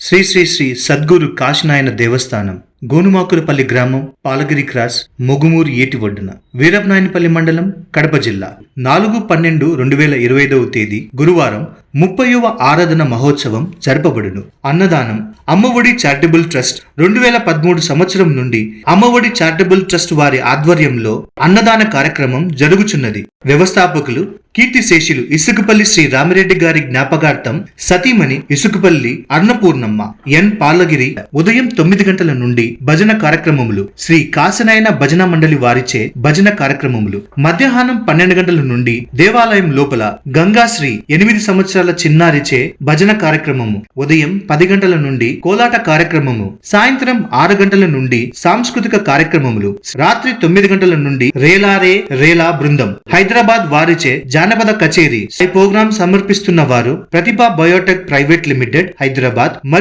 శ్రీ శ్రీ శ్రీ సద్గురు కాశీనాయన దేవస్థానం గోనుమాకులపల్లి గ్రామం పాలగిరి క్రాస్ మొగుమూరు ఏటి ఒడ్డున వీరపనాయనపల్లి మండలం కడప జిల్లా. నాలుగు పన్నెండు రెండు వేల ఇరవై ఐదవ తేదీ గురువారం ముప్పైవ ఆరాధన మహోత్సవం జరపబడును. అన్నదానం అమ్మఒడి చారిటబుల్ ట్రస్ట్ రెండు వేల పదమూడు సంవత్సరం నుండి అమ్మఒడి చారిటబుల్ ట్రస్ట్ వారి ఆధ్వర్యంలో అన్నదాన కార్యక్రమం జరుగుచున్నది. వ్యవస్థాపకులు కీర్తిశేషులు ఇసుకపల్లి శ్రీ రామిరెడ్డి గారి జ్ఞాపకార్థం సతీమణి ఇసుకపల్లి అన్నపూర్ణమ్మ ఎన్. పాలగిరి ఉదయం తొమ్మిది గంటల నుండి భజన కార్యక్రమములు శ్రీ కాశనాయన భజన మండలి వారిచే భజన కార్యక్రమములు మధ్యాహ్నం పన్నెండు గంటల నుండి దేవాలయం లోపల గంగాశ్రీ ఎనిమిది సంవత్సరాల చిన్నారిచే భజన కార్యక్రమము. ఉదయం పది గంటల నుండి కోలాట కార్యక్రమము. సాయంత్రం ఆరు గంటల నుండి సాంస్కృతిక కార్యక్రమములు. రాత్రి తొమ్మిది గంటల నుండి రేలారే రేలా బృందం. హైదరాబాద్ వారిచే జానపద కచేరీ. ప్రోగ్రాం సమర్పిస్తున్న వారు Pratibha biotech private limited Hyderabad